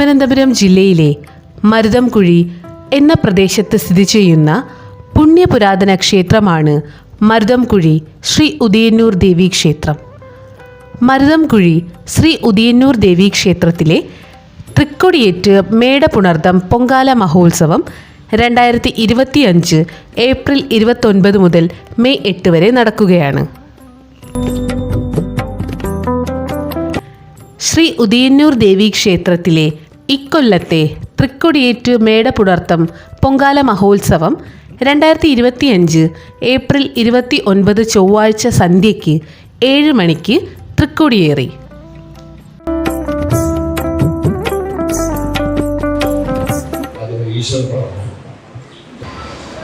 തിരുവനന്തപുരം ജില്ലയിലെ മരുതംകുഴി എന്ന പ്രദേശത്ത് സ്ഥിതി ചെയ്യുന്ന പുണ്യപുരാതന ക്ഷേത്രമാണ് മരുതംകുഴി ശ്രീ ഉദയന്നൂർ ദേവി ക്ഷേത്രം. മരുതംകുഴി ശ്രീ ഉദയന്നൂർ ദേവി ക്ഷേത്രത്തിലെ തൃക്കൊടിയേറ്റ് മേടപുണർദം പൊങ്കാല മഹോത്സവം രണ്ടായിരത്തി ഇരുപത്തിയഞ്ച് ഏപ്രിൽ ഇരുപത്തൊൻപത് മുതൽ മെയ് എട്ട് വരെ നടക്കുകയാണ്. ശ്രീ ഉദയന്നൂർ ദേവി ക്ഷേത്രത്തിലെ ഇക്കൊല്ലത്തെ തൃക്കൊടിയേറ്റ് മേടപുണർത്തം പൊങ്കാല മഹോത്സവം രണ്ടായിരത്തി ഇരുപത്തിയഞ്ച് ഏപ്രിൽ ഇരുപത്തി ഒൻപത് ചൊവ്വാഴ്ച സന്ധ്യയ്ക്ക് ഏഴ് മണിക്ക് തൃക്കൊടിയേറി.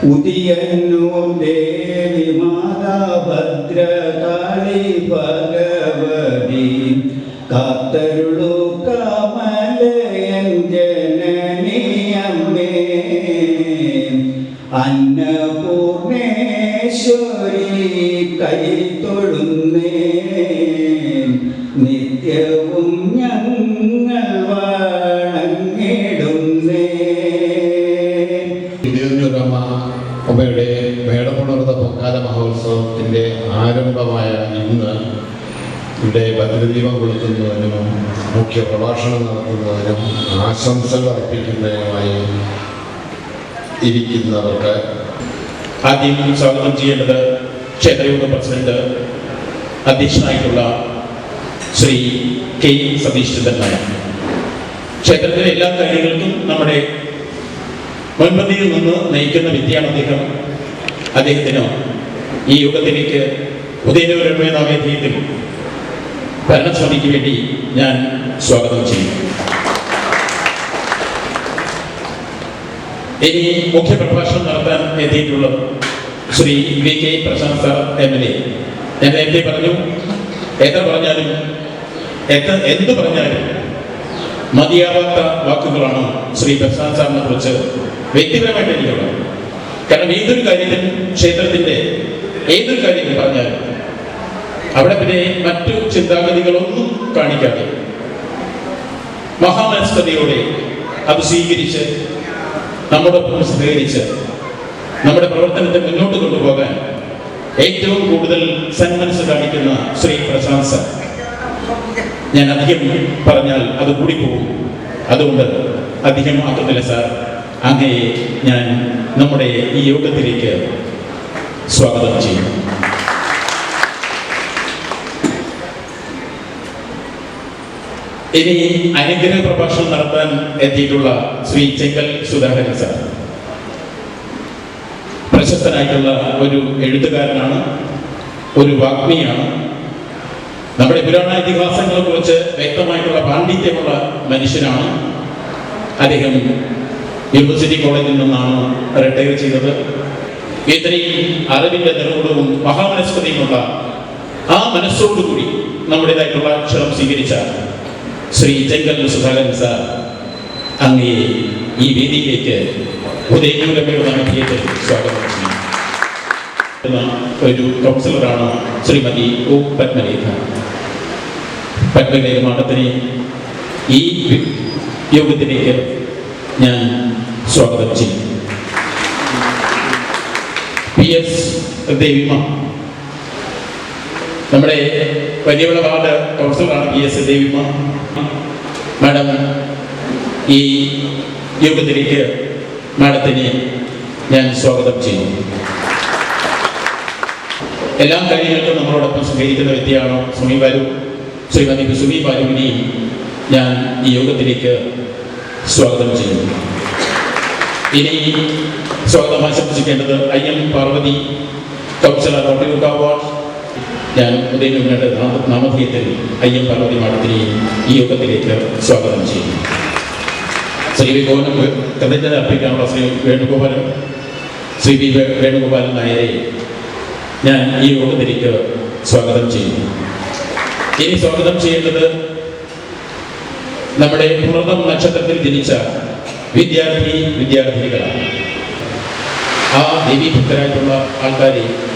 ഉദിയന്നൂർ ദേവി ഭഗവതി കാത്തരുളു അന്നപൂർണേശ്വരി കൈ തൊഴുന്നേ. നിത്യവും ഞങ്ങൾ വണങ്ങിടുന്നേ അമ്മയുടെ മേടപ്പുണർന്ന പൊങ്കാല മഹോത്സവത്തിന്റെ ആരംഭമായ ഇന്ന് ഇവിടെ ഭദ്രദീപം കൊളുത്തുന്നതിനും മുഖ്യ പ്രഭാഷണം നടത്തുന്നതിനും ആശംസകൾ അർപ്പിക്കുന്നതിനുമായി ഇരിക്കുന്നവർക്ക് ആദ്യം സ്വാഗതം ചെയ്യേണ്ടത് ക്ഷേത്രയോഗ പ്രസിഡന്റ് അധ്യക്ഷനായിട്ടുള്ള ശ്രീ കെ സതീഷ് ചന്ദ്രനായ ക്ഷേത്രത്തിലെ എല്ലാ കാര്യങ്ങൾക്കും നമ്മുടെ മുൻപന്തിയിൽ നിന്ന് നയിക്കുന്ന വ്യക്തിയാണ് അദ്ദേഹം. അദ്ദേഹത്തിന് ഈ യുഗത്തിലേക്ക് ഉദയനപുരമേ നാമേധ്യത്തിൽ ഭരണസമിതിക്ക് വേണ്ടി ഞാൻ സ്വാഗതം ചെയ്യും ഇനി മുഖ്യപ്രഭാഷണം നടത്താൻ എത്തിയിട്ടുള്ളത് Shri V K Prashanth sir M L A. ഞാൻ നേരത്തെ പറഞ്ഞു എത്ര പറഞ്ഞാലും എത്ര എന്ത് പറഞ്ഞാലും മതിയാവാത്ത വാക്കുകളാണ് ശ്രീ പ്രശാന്ത് സാറിനെ കുറിച്ച് വ്യക്തിപരമായിട്ട് എനിക്കുള്ളത്. കാരണം ഏതൊരു കാര്യത്തിലും ക്ഷേത്രത്തിന്റെ ഏതൊരു കാര്യത്തിൽ പറഞ്ഞാലും അവിടെ പിന്നെ മറ്റു ചിന്താഗതികളൊന്നും കാണിക്കാതെ മഹാമനസ്കതയോടെ അത് സ്വീകരിച്ച് നമ്മോടൊപ്പം സ്വീകരിച്ച് നമ്മുടെ പ്രവർത്തനത്തെ മുന്നോട്ട് കൊണ്ടുപോകാൻ ഏറ്റവും കൂടുതൽ സന്മനസ് കാണിക്കുന്ന ശ്രീ പ്രശാന്ത് സർ. ഞാൻ അധികം പറഞ്ഞാൽ അത് കൂടിപ്പോകും. അതുകൊണ്ട് അധികം ആക്കുന്നില്ല സാർ അങ്ങയെ ഞാൻ നമ്മുടെ ഈ യോഗത്തിലേക്ക് സ്വാഗതം ചെയ്യും ഇനി അനുഗ്രഹ പ്രഭാഷണം നടത്താൻ എത്തിയിട്ടുള്ള ശ്രീ ചെങ്കൽ സുധാകരൻ സാർ. പ്രശസ്തനായിട്ടുള്ള ഒരു എഴുത്തുകാരനാണ് ഒരു വാഗ്മിയാണ്. നമ്മുടെ പുരാണ ഇതിഹാസങ്ങളെ കുറിച്ച് വ്യക്തമായിട്ടുള്ള പാണ്ഡിത്യമുള്ള മനുഷ്യനാണ്. അദ്ദേഹം യൂണിവേഴ്സിറ്റി കോളേജിൽ നിന്നാണ് റിട്ടയർ ചെയ്തത്. ഇത്രയും അറിവിന്റെ നിറകുടവും മഹാമനസ്പതിയുമുള്ള ആ മനസ്സോടുകൂടി നമ്മുടേതായിട്ടുള്ള അക്ഷരം സ്വീകരിച്ച ശ്രീ ചെങ്കൽ സുധാകരൻ സാർ അങ്ങയെ ഈ വേദിയിലേക്ക് ഉദയനൂരമ്മയുടെ നടത്തിയിട്ട് സ്വാഗതം. ഒരു കൗൺസിലറാണ് ശ്രീമതി ഒ പത്മലേഖ പത്മലേഖ മാഡത്തിനെ ഈ യോഗത്തിലേക്ക് ഞാൻ സ്വാഗതം ചെയ്യും പി എസ് ദേവിമ. നമ്മുടെ വലിയവിള വാർഡ് കൗൺസിലറാണ് പി എസ് ദേവിമ. മാഡം ഈ യോഗത്തിലേക്ക് മാഡത്തിനെ ഞാൻ സ്വാഗതം ചെയ്യുന്നു. എല്ലാ കാര്യങ്ങൾക്കും നമ്മളോടൊപ്പം സഹകരിക്കുന്ന വ്യക്തിയാണ്? സുമി ബാലു. ശ്രീമതി സുമി ബാലുവിനെയും ഞാൻ ഈ യോഗത്തിലേക്ക് സ്വാഗതം ചെയ്യുന്നു. ഇനി സ്വാഗതം ആശംസിക്കേണ്ടത് I M Parvathi councillor Vattiyoorkavu ward ഞാൻ ഉദയനൂരിന്റെ നാമധേയത്തിൽ അയ്യം പാർവതി മാഡത്തിനെയും ഈ യോഗത്തിലേക്ക് സ്വാഗതം ചെയ്യുന്നു. ശ്രീ വി ഗോവനം കൃതജ്ഞത അർപ്പിക്കാനുള്ള ശ്രീ വേണുഗോപാലൻ ശ്രീ വേ- വേണുഗോപാലൻ നായരെ ഞാൻ ഈ യോഗത്തിലേക്ക് സ്വാഗതം ചെയ്യുന്നു. ഇനി സ്വാഗതം ചെയ്യേണ്ടത് നമ്മുടെ പുണർന്നം നക്ഷത്രത്തിൽ ജനിച്ച വിദ്യാർത്ഥി വിദ്യാർത്ഥിനികളാണ്. ആ ദേവീഭക്തരായിട്ടുള്ള ആൾക്കാരെ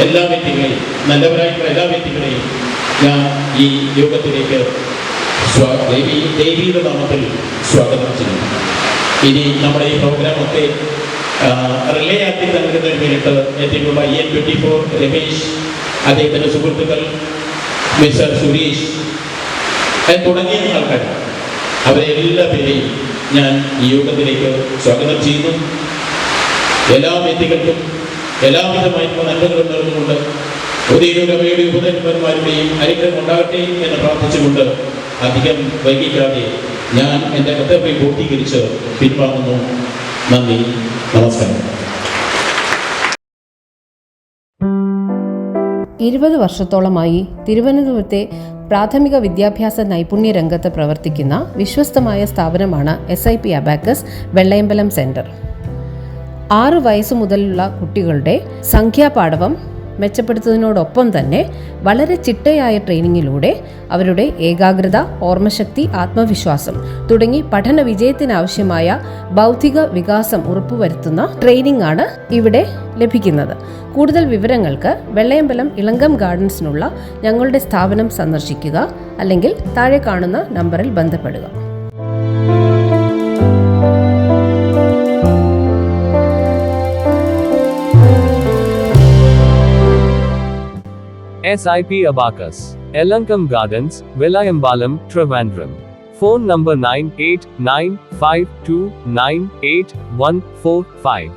എല്ലാ വ്യക്തികളെയും നല്ലവരായിട്ടുള്ള എല്ലാ വ്യക്തികളെയും ഞാൻ ഈ യോഗത്തിലേക്ക് ദേവിയുടെ നാമത്തിൽ സ്വാഗതം ചെയ്യുന്നു. ഇനി നമ്മുടെ ഈ പ്രോഗ്രാമൊക്കെ റിലേ ആക്കി നൽകുന്നതിന് വേണ്ടിയിട്ട് എത്തിയിട്ടുള്ള എൻ ട്വന്റി ഫോർ രമേശ് അദ്ദേഹത്തിന്റെ സുഹൃത്തുക്കൾ മിസ്റ്റർ സുരേഷ് തുടങ്ങിയ ആൾക്കാർ. അവരെ എല്ലാ പേരെയും ഞാൻ ഈ യോഗത്തിലേക്ക് സ്വാഗതം ചെയ്യുന്നു. എല്ലാ വ്യക്തികൾക്കും എല്ലാവിധമായിട്ടുള്ള നന്മകളും നേർന്നുകൊണ്ട് ഉദയനഗമയുടെ ഉപതന്മാരുടെയും അനുഗ്രഹം ഉണ്ടാകട്ടെ എന്ന് പ്രാർത്ഥിച്ചുകൊണ്ട് അധികം വൈകിക്കാതെ ഞാൻ എന്റെ കർത്തവ്യം പൂർത്തീകരിച്ച് പിൻവാങ്ങുന്നു. നന്ദി. നമസ്കാരം. ഇരുപത് വർഷത്തോളമായി തിരുവനന്തപുരത്തെ പ്രാഥമിക വിദ്യാഭ്യാസ നൈപുണ്യ രംഗത്ത് പ്രവർത്തിക്കുന്ന വിശ്വസ്തമായ സ്ഥാപനമാണ് S I P abacus Vellayambalam centre ആറ് വയസ്സ് മുതലുള്ള കുട്ടികളുടെ സംഖ്യാപാഠവം മെച്ചപ്പെടുത്തുന്നതിനോടൊപ്പം തന്നെ വളരെ ചിട്ടയായ ട്രെയിനിങ്ങിലൂടെ അവരുടെ ഏകാഗ്രത ഓർമ്മശക്തി ആത്മവിശ്വാസം തുടങ്ങി പഠന വിജയത്തിനാവശ്യമായ ബൗദ്ധിക വികാസം ഉറപ്പുവരുത്തുന്ന ട്രെയിനിങ് ആണ് ഇവിടെ ലഭിക്കുന്നത്. കൂടുതൽ വിവരങ്ങൾക്ക് വെള്ളയമ്പലം ഇളങ്കം ഗാർഡൻസിനുള്ള ഞങ്ങളുടെ സ്ഥാപനം സന്ദർശിക്കുക അല്ലെങ്കിൽ താഴെ കാണുന്ന നമ്പറിൽ ബന്ധപ്പെടുക. SIP Abacus. Elankam Gardens, Villayambalam, Trivandrum. Phone number 9895298145.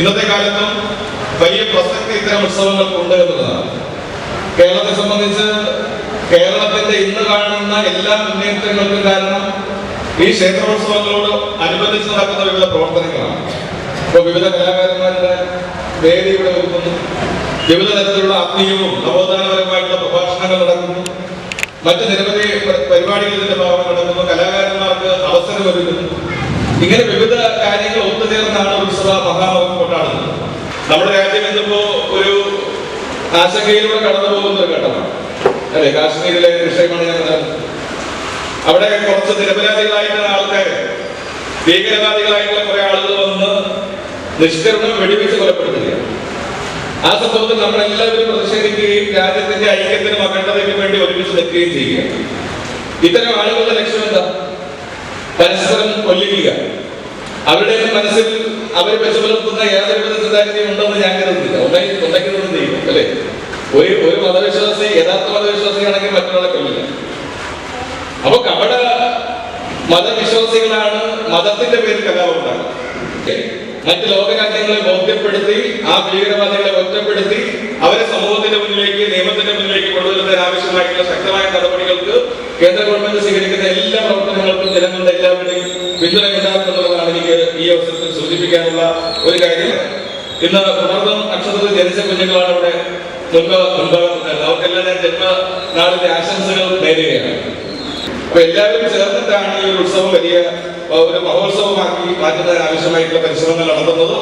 ഇന്നത്തെ കാലത്തും വലിയ പ്രസക്തി ഇത്തരം ഉത്സവങ്ങൾക്ക് ഉണ്ട് എന്നുള്ളതാണ്. കേരളത്തെ സംബന്ധിച്ച് കേരളത്തിന്റെ ഇന്ന് കാണുന്ന എല്ലാ മുന്നേറ്റങ്ങൾക്കും കാരണം ഈ ക്ഷേത്രോത്സവങ്ങളോട് അനുബന്ധിച്ച് നടക്കുന്ന വിവിധ പ്രവർത്തനങ്ങളാണ്. ഇപ്പോൾ വിവിധ കലാകാരന്മാരുടെ വേദി ഇവിടെ ഒരുക്കുന്നു. വിവിധ തരത്തിലുള്ള ആത്മീയവും നവോത്ഥാനപരമായിട്ടുള്ള പ്രഭാഷണങ്ങൾ നടക്കുന്നു. മറ്റ് നിരവധി പരിപാടികളിൽ ഇതിന്റെ ഭാഗം നടക്കുന്നു. കലാകാരന്മാർക്ക് അവസരം ഒരുക്കുന്നു. ഇങ്ങനെ വിവിധ കാര്യങ്ങൾ ഒത്തുചേർന്നാണ് ഉത്സവ മഹാമകം കൊണ്ടാടുന്നത്. നമ്മുടെ രാജ്യം ഇന്നിപ്പോ ഒരു ആശങ്കയിലൂടെ കടന്നു പോകുന്ന ഒരു ഘട്ടമാണ്. അല്ലെ? കാശ്മീരിലെ വിഷയമാണ് ഞാൻ അവിടെ കുറച്ച് നിരപരാധികളായിട്ടുള്ള ആൾക്കാർ ഭീകരവാദികളായിട്ടുള്ള കുറെ ആളുകൾ വന്ന് നിഷ്കരണം വെടിവെച്ച് കൊലപ്പെടുത്തുകയാണ്. ആ സംഭവത്തിൽ നമ്മൾ എല്ലാവരും പ്രതിഷേധിക്കുകയും രാജ്യത്തിന്റെ ഐക്യത്തിനും അഖണ്ഡതയ്ക്കും വേണ്ടി ഒരുമിച്ച് നിൽക്കുകയും ചെയ്യുകയാണ്. ഇത്തരം ആളുകളുടെ ലക്ഷ്യം എന്താ? പരസ്പരം കൊല്ലിക്കുക. അവരുടെ മനസ്സിൽ അവർ വെച്ച് പുലർത്തുന്ന യാതൊരു വിധ ഉണ്ടെന്ന് ഞാൻ കരുതുന്നില്ല. ഉണ്ടെങ്കിൽ ഉണ്ടാക്കുന്നതും ചെയ്യും അല്ലേ? ഒരു ഒരു മതവിശ്വാസി യഥാർത്ഥ മതവിശ്വാസിയാണെങ്കിൽ മറ്റൊരാളെ കൊല്ലില്ല. അപ്പൊ കപട മതവിശ്വാസികളാണ് മതത്തിന്റെ പേരിൽ കലാപം ഉണ്ടാക്കുന്നത്. മറ്റ് ലോകരാജ്യങ്ങളെ ബോധ്യപ്പെടുത്തി ആ ഭീകരവാദികളെ ഒറ്റപ്പെടുത്തി അവരെ സമൂഹത്തിന്റെ മുന്നിലേക്ക് നിയമത്തിന്റെ മുന്നിലേക്ക് കൊണ്ടുവരുന്നതിന് ആവശ്യമായിട്ടുള്ള ശക്തമായ നടപടികൾക്ക് കേന്ദ്ര ഗവൺമെന്റ് സ്വീകരിക്കുന്ന എല്ലാ പ്രവർത്തനങ്ങൾക്കും ജനങ്ങളുടെ എല്ലാവരുടെയും പിന്തുണ ഉണ്ടാകുമെന്നുള്ളതാണ് എനിക്ക് ഈ അവസരത്തിൽ സൂചിപ്പിക്കാനുള്ള ഒരു കാര്യം. ഇന്ന് പുണർന്നം നക്ഷത്രത്തിൽ ജനിച്ച കുഞ്ഞുങ്ങളാണ് ഇവിടെ മുൻപ് ഉണ്ടാകുന്നത് അവർക്കെല്ലാം ഞാൻ ജന്മനാളിന്റെ ആശംസകൾ നേരുകയാണ്. അപ്പൊ എല്ലാവരും ചേർന്നിട്ടാണ് ഈ ഉത്സവം വലിയ ഒരു മഹോത്സവമാക്കി മാറ്റുന്നതിന് ആവശ്യമായിട്ടുള്ള പരിശ്രമങ്ങൾ നടത്തുന്നത്.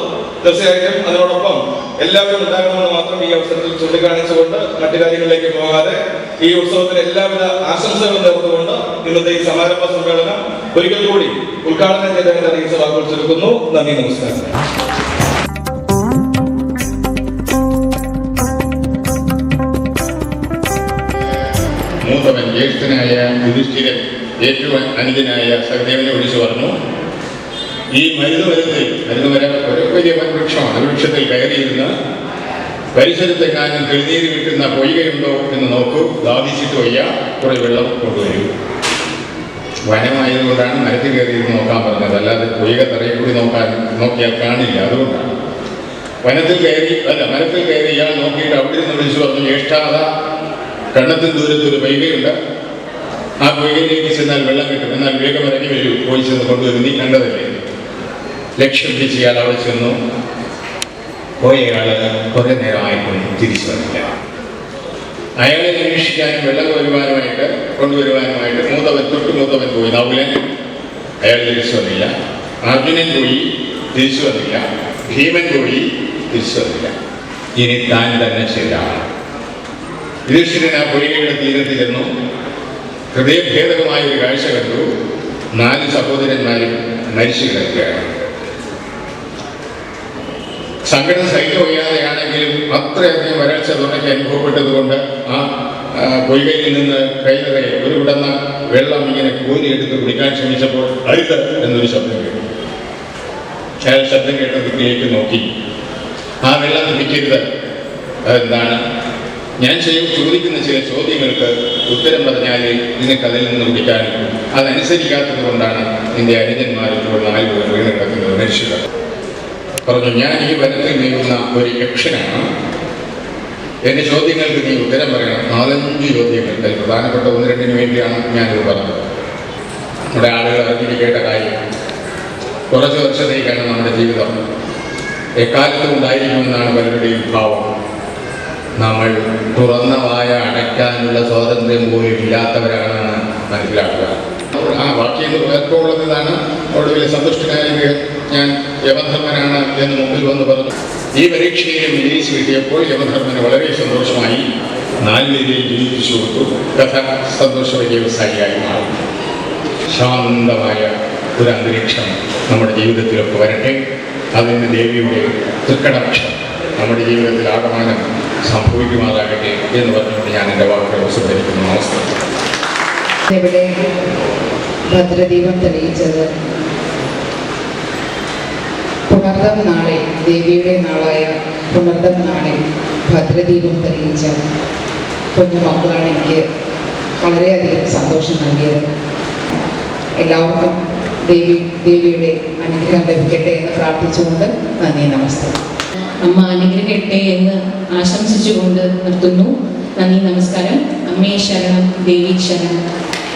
തീർച്ചയായിട്ടും അതിനോടൊപ്പം എല്ലാവരും ഉണ്ടാകണമെന്ന് മാത്രം ഈ അവസരത്തിൽ ചൂണ്ടിക്കാണിച്ചുകൊണ്ട് മറ്റു കാര്യങ്ങളിലേക്ക് പോകാതെ ഈ ഉത്സവത്തിന് എല്ലാവിധ ആശംസകളും നേർന്നുകൊണ്ട് ഇന്നത്തെ ഈ സമാരംഭ സമ്മേളനം ഒരിക്കൽ കൂടി ഉദ്ഘാടനം ചെയ്തതിന്റെ അറിയിച്ച വാക്കുകൾ ചുരുക്കുന്നു നന്ദി നമസ്കാരം. ജ്യേഷ്ഠനായ യുധിഷ്ഠിരൻ ഏറ്റവും അനുജനായ സഹദേവനെ വിളിച്ചു പറഞ്ഞു ഈ മരുതുവരത്തിൽ മരത്തിൽ മരുന്ന് മരം ഒരു വലിയ വൃക്ഷമാണ് വൃക്ഷത്തിൽ കയറിയിരുന്ന പരിസരത്തെ കാര്യം തെളിനീര് കിട്ടുന്ന പൊയ്കയുണ്ടോ എന്ന് നോക്കൂ. ദാദിച്ചിട്ട് വയ്യ. കുറെ വെള്ളം കൊണ്ടുവരൂ. വനമായതുകൊണ്ടാണ് മരത്തിൽ കയറിയിരുന്ന് നോക്കാൻ പറഞ്ഞത്. അല്ലാതെ പൊയ്ക തറയിൽ കൂടി നോക്കാൻ നോക്കിയാൽ കാണില്ല. അതുകൊണ്ടാണ്. വനത്തിൽ കയറി അല്ല മരത്തിൽ കയറി ഇയാൾ നോക്കിയിട്ട് അവിടെ നിന്ന് വിളിച്ചു പറഞ്ഞു ജ്യേഷ്ഠാത കണ്ണത്തിന് ദൂരത്ത് ഒരു വൈകയുണ്ട് ആ വൈകയിലേക്ക് ചെന്നാൽ വെള്ളം കിട്ടും. എന്നാൽ വേഗം ഇറങ്ങി വരൂ. പോയി ചെന്ന് കൊണ്ടുവരും. നീ കണ്ടതല്ലേ? ലക്ഷ്യം ചെയ്യാൻ അവിടെ ചെന്നു. പോയ ഇയാൾ കുറെ നേരമായിപ്പോയി തിരിച്ചു വന്നില്ല. അയാളെ നിരീക്ഷിക്കാനും വെള്ളം വരുവാനുമായിട്ട് കൊണ്ടുവരുവാനുമായിട്ട് മൂത്തവൻ തൊട്ട് മൂത്തവൻ പോയി. നവുലൻ അയാൾ തിരിച്ചു വന്നില്ല. അർജുനൻ പോയി തിരിച്ചു വന്നില്ല. ഭീമൻ പോയി തിരിച്ചു വന്നില്ല. ഇനി താൻ തന്നെ ശരിയാണ് യുധിഷ്ഠിരൻ ആ പുഴയുടെ തീരത്ത് ചെന്നു ഹൃദയഭേദകമായ ഒരു കാഴ്ച കണ്ടു. നാല് സഹോദരന്മാരും മരിച്ചു കിടക്കുകയാണ്. സങ്കടം സഹിക്കാൻ വയ്യാതെയാണെങ്കിലും അത്രയധികം വരൾച്ച തുടങ്ങി അനുഭവപ്പെട്ടതുകൊണ്ട് ആ പൊയ്കയിൽ നിന്ന് കൈനിറയെ ഒരു വിടന്ന വെള്ളം ഇങ്ങനെ കോരിയെടുത്ത് കുടിക്കാൻ ശ്രമിച്ചപ്പോൾ അരുത് എന്നൊരു ശബ്ദം കേട്ടു. അയാൾ ശബ്ദം കേട്ട ദിക്കിലേക്ക് നോക്കി. ആ വെള്ളം കുടിക്കരുത്. അതെന്താണ്? ഞാൻ ചെയ്യും ചോദിക്കുന്ന ചില ചോദ്യങ്ങൾക്ക് ഉത്തരം പറഞ്ഞാൽ നിനക്ക് അതിൽ നിന്ന് പിടിക്കാൻ അതനുസരിക്കാത്തത് കൊണ്ടാണ് നിന്റെ അനുജന്മാരോടുള്ള ആയുധ പേർ മനുഷ്യർ. പറഞ്ഞു ഞാൻ ഈ വനത്തിൽ നീങ്ങുന്ന ഒരു യക്ഷനാണ്. എന്റെ ചോദ്യങ്ങൾക്ക് നീ ഉത്തരം പറയണം. നാലഞ്ച് ചോദ്യങ്ങൾ. അതിൽ പ്രധാനപ്പെട്ട ഒന്ന് രണ്ടിന് വേണ്ടിയാണ് ഞാനിത് പറഞ്ഞത്. നമ്മുടെ ആളുകൾ അറിഞ്ഞിരിക്കേണ്ട കാര്യം കുറച്ച് വർഷത്തേക്കാണ് നമ്മുടെ ജീവിതം. എക്കാലത്തും ഉണ്ടായിരിക്കുമെന്നാണ് പലരുടെയും ഭാവം. നമ്മൾ തുറന്ന വായ അടയ്ക്കാനുള്ള സ്വാതന്ത്ര്യം പോലും ഇല്ലാത്തവരാണെന്ന് മനസ്സിലാക്കുക. ആ ബാക്കി ഉള്ളതാണ് അവിടെ ഒടുവിൽ സന്തുഷ്ടനായത് ഞാൻ യമധർമ്മനാണ് എന്ന് മുമ്പിൽ വന്ന് പറഞ്ഞു. ഈ പരീക്ഷയിലും വിജയിച്ചു കിട്ടിയപ്പോൾ യമധർമ്മന് വളരെ സന്തോഷമായി നാല് രീതിയിൽ ജീവിപ്പിച്ചു കൊടുത്തു കഥ സന്തോഷ വ്യവസായിയായി മാറി. ശാന്തമായ ഒരു അന്തരീക്ഷം നമ്മുടെ ജീവിതത്തിലൊക്കെ വരട്ടെ. അതിന് ദേവിയുടെ തൃക്കടാക്ഷം നമ്മുടെ ജീവിതത്തിൽ ആകമാനം സംഭവിക്കുമാറാകട്ടെ എന്ന് പറഞ്ഞുകൊണ്ട് ഞാൻ എന്റെ വാക്കുകൾ ഉപസംഹരിക്കുന്നു നമസ്കാരം. ഇവിടെ ഭദ്രദീപം തെളിയിച്ചത്? പുണർദം നാളെ ദേവിയുടെ നാളായ പുണർദം നാളെ ഭദ്രദീപം തെളിയിച്ച കുഞ്ഞു മക്കളാണ് എനിക്ക് വളരെയധികം സന്തോഷം നൽകിയത്. എല്ലാവർക്കും ദേവി ദേവിയുടെ അനുഗ്രഹം ലഭിക്കട്ടെ എന്ന് പ്രാർത്ഥിച്ചുകൊണ്ട് നന്ദി നമസ്കാരം. അമ്മ അനുഗ്രഹിക്കട്ടെ എന്ന് ആശംസിച്ചുകൊണ്ട് നിർത്തുന്നു. നന്ദി നമസ്കാരം. അമ്മേ ശരണം ദേവി ശരണം.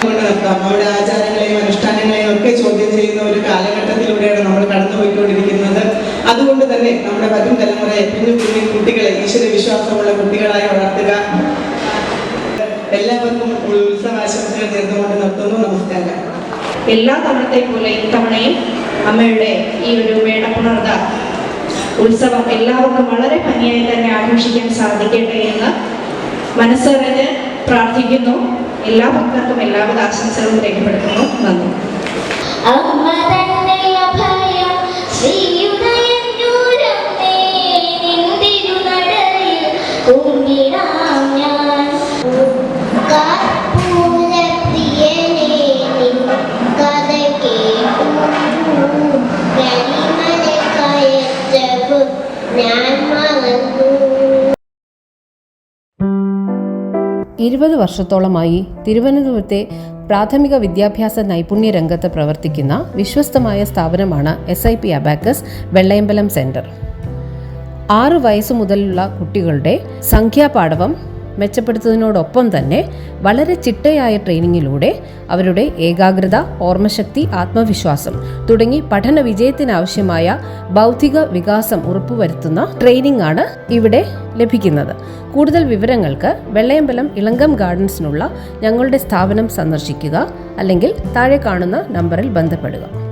നമ്മുടെ ആചാരങ്ങളെയും അനുഷ്ഠാനങ്ങളെയും ഒക്കെ ചോദ്യം ചെയ്യുന്ന ഒരു കാലഘട്ടത്തിലൂടെയാണ് നമ്മൾ കടന്നുപോയിക്കൊണ്ടിരിക്കുന്നത്. അതുകൊണ്ട് തന്നെ നമ്മുടെ വരും തലമുറയെ കുഞ്ഞു കുഞ്ഞു കുട്ടികളെ ഈശ്വര വിശ്വാസമുള്ള കുട്ടികളായി വളർത്തുക. എല്ലാവർക്കും ഉത്സവാശംസകൾ നേർന്നുകൊണ്ട് നിർത്തുന്നു. നമസ്കാരം. എല്ലാ തവണത്തെ പോലെ ഇത്തവണയും അമ്മയുടെ ഈ ഒരു മേടപ്പുണർത ഉത്സവം എല്ലാവർക്കും വളരെ ഭംഗിയായി തന്നെ ആഘോഷിക്കാൻ സാധിക്കട്ടെ എന്ന് മനസ്സറിഞ്ഞ് പ്രാർത്ഥിക്കുന്നു. എല്ലാ ഭക്തർക്കും എല്ലാവിധ ആശംസകളും രേഖപ്പെടുത്തുന്നു. നന്ദി. ഇരുപത് വർഷത്തോളമായി തിരുവനന്തപുരത്തെ പ്രാഥമിക വിദ്യാഭ്യാസ നൈപുണ്യ രംഗത്ത് പ്രവർത്തിക്കുന്ന വിശ്വസ്തമായ സ്ഥാപനമാണ് S I P abacus Vellayambalam centre. ആറ് വയസ്സു മുതലുള്ള കുട്ടികളുടെ സംഖ്യാപാഠവം മെച്ചപ്പെടുത്തുന്നതിനോടൊപ്പം തന്നെ വളരെ ചിട്ടയായ ട്രെയിനിങ്ങിലൂടെ അവരുടെ ഏകാഗ്രത ഓർമ്മശക്തി ആത്മവിശ്വാസം തുടങ്ങി പഠന വിജയത്തിനാവശ്യമായ ബൗദ്ധിക വികാസം ഉറപ്പുവരുത്തുന്ന ട്രെയിനിങ് ആണ് ഇവിടെ ലഭിക്കുന്നത്. കൂടുതൽ വിവരങ്ങൾക്ക് വെള്ളയമ്പലം ഇളങ്കം ഗാർഡൻസിനുള്ള ഞങ്ങളുടെ സ്ഥാപനം സന്ദർശിക്കുക അല്ലെങ്കിൽ താഴെ കാണുന്ന നമ്പറിൽ ബന്ധപ്പെടുക.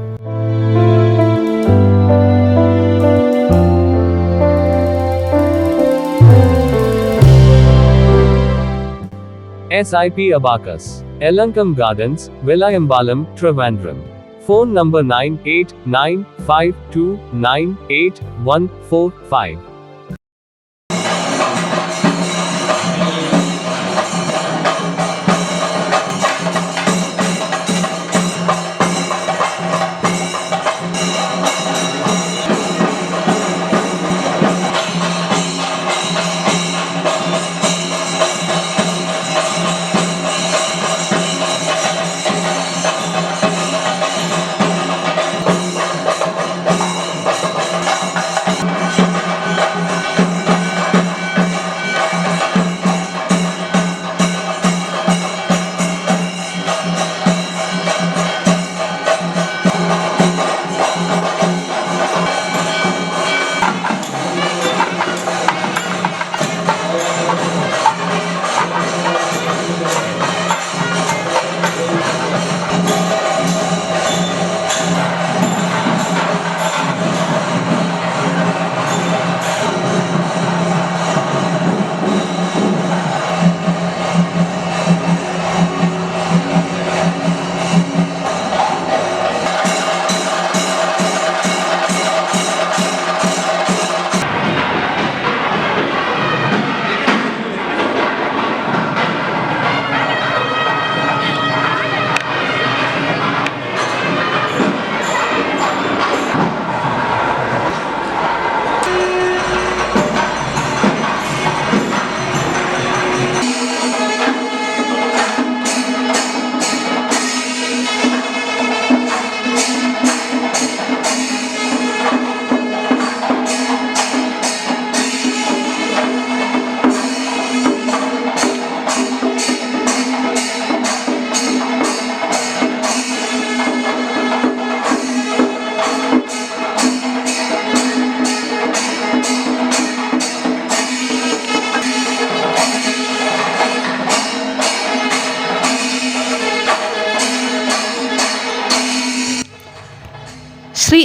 SIP Abacus. Elankam Gardens, Villayambalam, Trivandrum. Phone number 9895298145.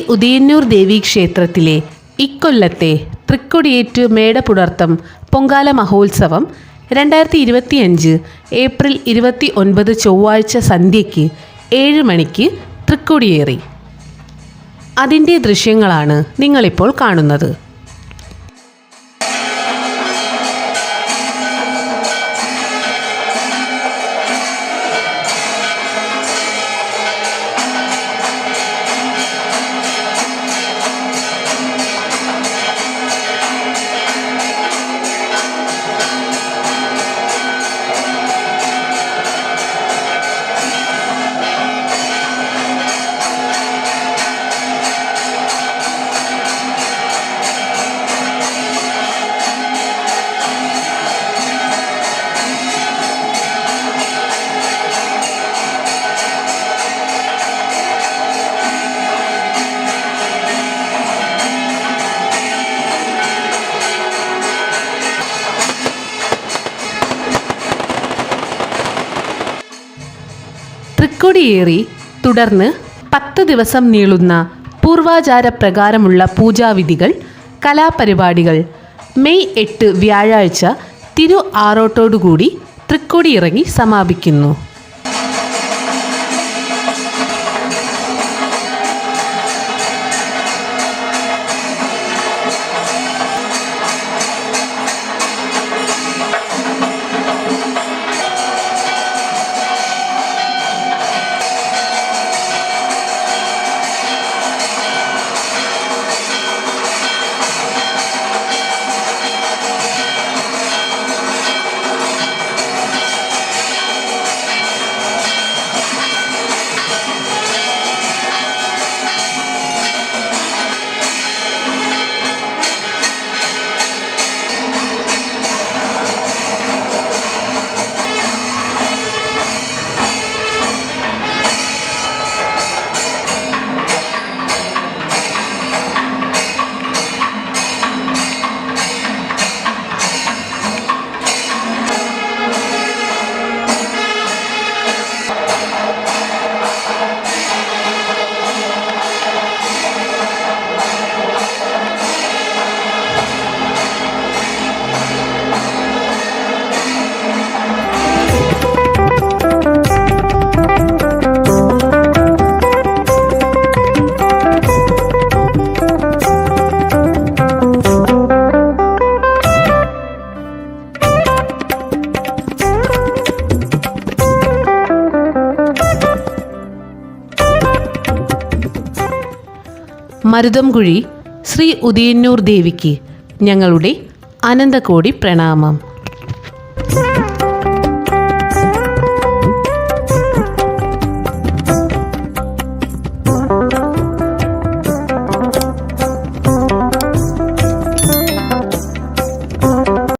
Udayannoor ദേവീ ക്ഷേത്രത്തിലെ ഇക്കൊല്ലത്തെ തൃക്കൊടിയേറ്റ് മേടപുടർത്തം പൊങ്കാല മഹോത്സവം രണ്ടായിരത്തി ഇരുപത്തിയഞ്ച് ഏപ്രിൽ ഇരുപത്തി ഒൻപത് ചൊവ്വാഴ്ച സന്ധ്യയ്ക്ക് ഏഴ് മണിക്ക് തൃക്കൊടിയേറി. അതിന്റെ ദൃശ്യങ്ങളാണ് നിങ്ങളിപ്പോൾ കാണുന്നത്. തൃക്കൊടിയേറി തുടർന്ന് പത്ത് ദിവസം നീളുന്ന പൂർവാചാര പ്രകാരമുള്ള പൂജാവിധികൾ കലാപരിപാടികൾ മെയ് എട്ട് വ്യാഴാഴ്ച തിരു ആറോട്ടോടുകൂടി തൃക്കൊടിയിറങ്ങി സമാപിക്കുന്നു. മരുതംകുഴി ശ്രീ ഉദയന്നൂർ ദേവിക്ക് ഞങ്ങളുടെ അനന്തകോടി പ്രണാമം.